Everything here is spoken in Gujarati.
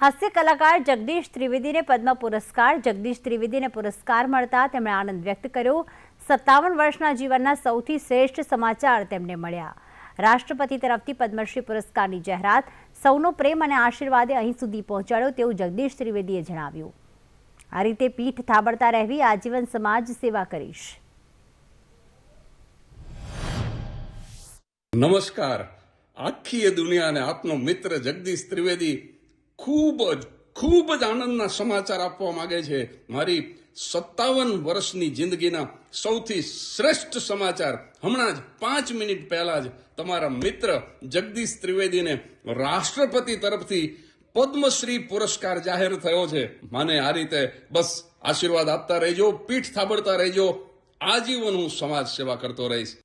હાસ્ય કલાકાર જગદીશ ત્રિવેદીને પદ્મ પુરસ્કાર. જગદીશ ત્રિવેદીને પુરસ્કાર મળતા તેમણે આનંદ વ્યક્ત કર્યો. સત્તાવન વર્ષના જીવનના સૌથી શ્રેષ્ઠ સમાચાર તેમને મળ્યા. રાષ્ટ્રપતિ તરફથી પદ્મશ્રી પુરસ્કારની જાહેરાત સૌનો પ્રેમ અને આશીર્વાદે અહીં સુધી પહોંચાડ્યો તેવું જગદીશ ત્રિવેદીએ જણાવ્યું. આ રીતે પીઠ થાબડતા રહેવી આજીવન સમાજ સેવા કરીશ. નમસ્કાર. આખી દુનિયાને આપનો મિત્ર જગદીશ ત્રિવેદી ખૂબ જ ખૂબ જ આનંદના સમાચાર આપવા માંગે છે. મારી સત્તાવન વર્ષની જિંદગીના સૌથી શ્રેષ્ઠ સમાચાર હમણાં જ પાંચ મિનિટ પહેલા જ તમારા મિત્ર જગદીશ ત્રિવેદીને રાષ્ટ્રપતિ તરફથી પદ્મશ્રી પુરસ્કાર જાહેર થયો છે. મને આ રીતે બસ આશીર્વાદ આપતા રહેજો, પીઠ થાબડતા રહેજો. આજીવન હું સમાજ સેવા કરતો રહીશ.